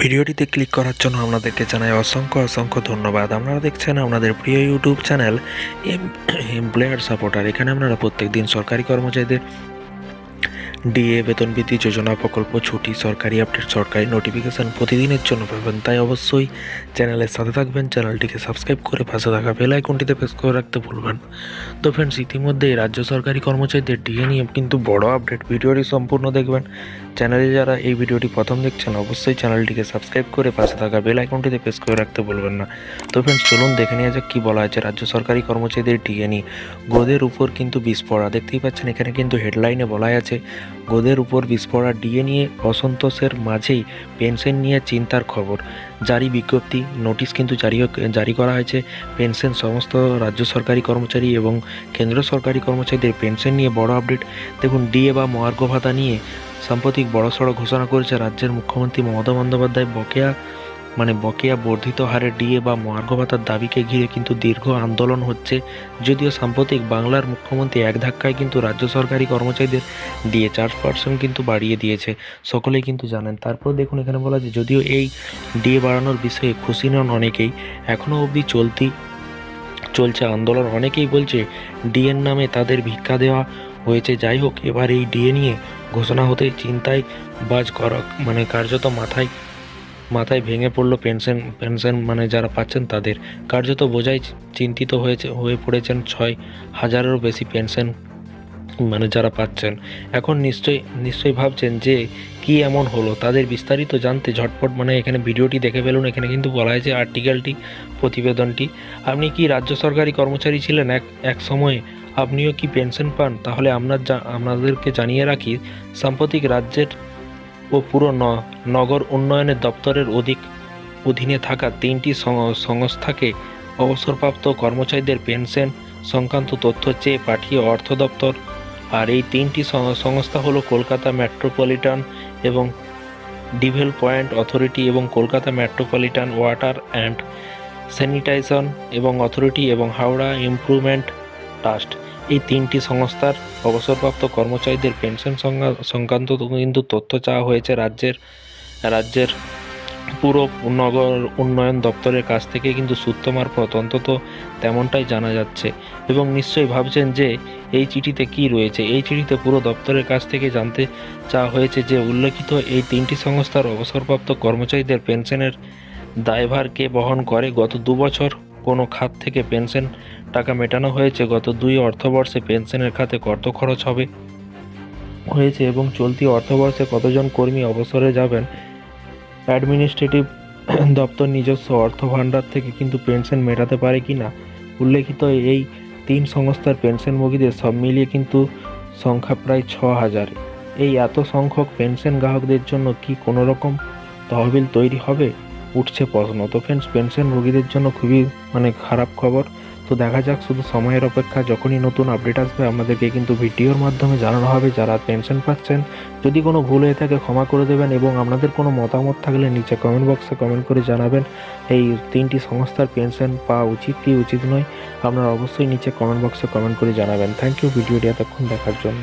ভিডিওটিতে ক্লিক করার জন্য আপনাদেরকে জানাই অসংখ্য অসংখ্য ধন্যবাদ। আপনারা দেখছেন আপনাদের প্রিয় ইউটিউব চ্যানেল এমপ্লয়ার সাপোর্টার। এখানে আপনারা প্রত্যেক দিন সরকারি কর্মচারীদের ডিএ, বেতন বৃদ্ধি, যোজনা প্রকল্প, ছুটি, সরকারি আপডেট, সরকারি নোটিফিকেশান প্রতিদিনের জন্য পাবেন। তাই অবশ্যই চ্যানেলের সাথে থাকবেন। চ্যানেলটিকে সাবস্ক্রাইব করে পাশে থাকা বেল আইকনটিতে প্রেস করে রাখতে ভুলবেন তো ফ্রেন্ডস ইতিমধ্যেই রাজ্য সরকারি কর্মচারীদের ডিএ নিয়ে কিন্তু বড় আপডেট। ভিডিওটি সম্পূর্ণ দেখবেন। চ্যানেলে যারা এই ভিডিওটি প্রথম দেখছেন, অবশ্যই চ্যানেলটিকে সাবস্ক্রাইব করে পাশে থাকা বেল আইকনটিতে প্রেস করে রাখতে বলবেন না। তো ফ্রেন্ডস চলুন দেখে নেওয়া যাক কী বলা আছে। রাজ্য সরকারি কর্মচারীদের ডিএ নিয়ে গোদের উপর কিন্তু বিস্ফোরা দেখতেই পাচ্ছেন, এখানে কিন্তু হেডলাইনে বলাই আছে, গোদের উপর বিস্ফোরা ডিএ নিয়ে অসন্তোষের মাঝেই পেনশন নিয়ে চিন্তার খবর। জারি বিজ্ঞপ্তি, নোটিশ কিন্তু জারি জারি করা হয়েছে। পেনশন সমস্ত রাজ্য সরকারি কর্মচারী এবং কেন্দ্র সরকারি কর্মচারীদের পেনশন নিয়ে বড় আপডেট। দেখুন, ডিএ বা মহার্ঘ ভাতা নিয়ে সাম্প্রতিক বড়সড় ঘোষণা করেছে রাজ্যের মুখ্যমন্ত্রী মমতা বন্দ্যোপাধ্যায় বকেয়া মানে বকেয়া বর্ধিত হারে ডিএ বা মহার্ঘ ভাতার দাবিকে ঘিরে কিন্তু দীর্ঘ আন্দোলন হচ্ছে। যদিও সাম্প্রতিক বাংলার মুখ্যমন্ত্রী এক ধাক্কায় কিন্তু রাজ্য সরকারি কর্মচারীদের ডিএ চার পার্সেন্ট কিন্তু বাড়িয়ে দিয়েছে। সকলেই কিন্তু জানেন। তারপর দেখুন এখানে বলা আছে, যদিও এই ডিএ বাড়ানোর বিষয়ে খুশি নন অনেকেই এখনও অবধি চলতি চলছে। আন্দোলন অনেকেই বলছে ডিএন নামে তাদের ভিক্ষা দেওয়া হয়েছে। যাই হোক, এবার এই ডিএ নিয়ে ঘোষণা হতে চিন্তায় বাজ করা মানে কার্যত মাথায় মাথায় ভেঙে পড়ল পেনশন পেনশন মানে যারা পাচ্ছেন তাদের। কার্যত বোঝাই চিন্তিত হয়েছে হয়ে পড়েছেন ছয় হাজারেরও বেশি পেনশন মানে যারা পাচ্ছেন, এখন নিশ্চয়ই নিশ্চয়ই ভাবছেন যে কি এমন হলো? তাদের বিস্তারিত জানতে ঝটপট মানে এখানে ভিডিওটি দেখে ফেলুন। এখানে কিন্তু বলা হয়েছে আর্টিকেলটি, প্রতিবেদনটি। আপনি কি রাজ্য সরকারি কর্মচারী ছিলেন এক এক সময়ে? আপনিও কি পেনশন পান? তাহলে আপনার আপনাদেরকে জানিয়ে রাখি, সাম্প্রতিক রাজ্যের ও পুরো নগর উন্নয়নের দপ্তরের অধিক, অধীনে থাকা তিনটি সংস্থাকে অবসরপ্রাপ্ত কর্মচারীদের পেনশন সংক্রান্ত তথ্য চেয়ে পাঠিয়ে অর্থ দপ্তর আর এই তিনটি সংস্থা হলো কলকাতা মেট্রোপলিটন এবং ডিভেল পয়েন্ট অথরিটি এবং Kolkata metropolitan water and sanitization এবং অথরিটি এবং হাওড়া ইমপ্রুভমেন্ট ট্রাস্ট। এই তিনটি সংস্থার অবসরপ্রাপ্ত কর্মচারীদের পেনশন সংক্রান্ত কিন্তু তথ্য চাওয়া হয়েছে রাজ্যের রাজ্যের পুরো নগর উন্নয়ন দপ্তরের কাছ থেকে কিন্তু সূত্র মারফত অন্তত তেমনটাই জানা যাচ্ছে এবং নিশ্চয়ই ভাবছেন যে এই চিঠিতে কি রয়েছে। এই চিঠিতে পুরো দপ্তরের কাছ থেকে জানতে চাওয়া হয়েছে যে উল্লেখিত এই তিনটি সংস্থার অবসরপ্রাপ্ত কর্মচারীদের পেনশনের দায়ভার কে বহন করে গত দু বছর কোনো খাত থেকে পেনশন টাকা মেটানো হয়েছে। গত দুই অর্থবর্ষে পেনশনের খাতে কত খরচ হবে, হয়েছে এবং চলতি অর্থবর্ষে কতজন কর্মী অবসরে যাবেন অ্যাডমিনিস্ট্রেটিভ দপ্তর নিজস্ব অর্থ ভাণ্ডার থেকে কিন্তু পেনশন মেটাতে পারে কি না? উল্লেখিত এই তিন সংস্থার পেনশনভোগীদের সব মিলিয়ে কিন্তু সংখ্যা প্রায় ছ হাজার এই এত সংখ্যক পেনশন গ্রাহকদের জন্য কি কোনো রকম তহবিল তৈরি হবে? উঠছে প্রশ্ন। তো ফ্রেন্ডস পেনশনভোগীদের জন্য খুবই মানে খারাপ খবর। তো দেখা যাক, শুধু সময়ের অপেক্ষা যখনই নতুন আপডেট আসবে, আমাদেরকে কিন্তু ভিডিওর মাধ্যমে জানানো হবে। যারা পেনশন পাচ্ছেন, যদি কোনো ভুল হয়ে থাকে ক্ষমা করে দেবেন এবং আপনাদের কোনো মতামত থাকলে নিচে কমেন্ট বক্সে কমেন্ট করে জানাবেন। এই তিনটি সংস্থার পেনশন পাওয়া উচিত কি উচিত নয়, আপনারা অবশ্যই নিচে কমেন্ট বক্সে কমেন্ট করে জানাবেন। থ্যাংক ইউ ভিডিওটি এতক্ষণ দেখার জন্য।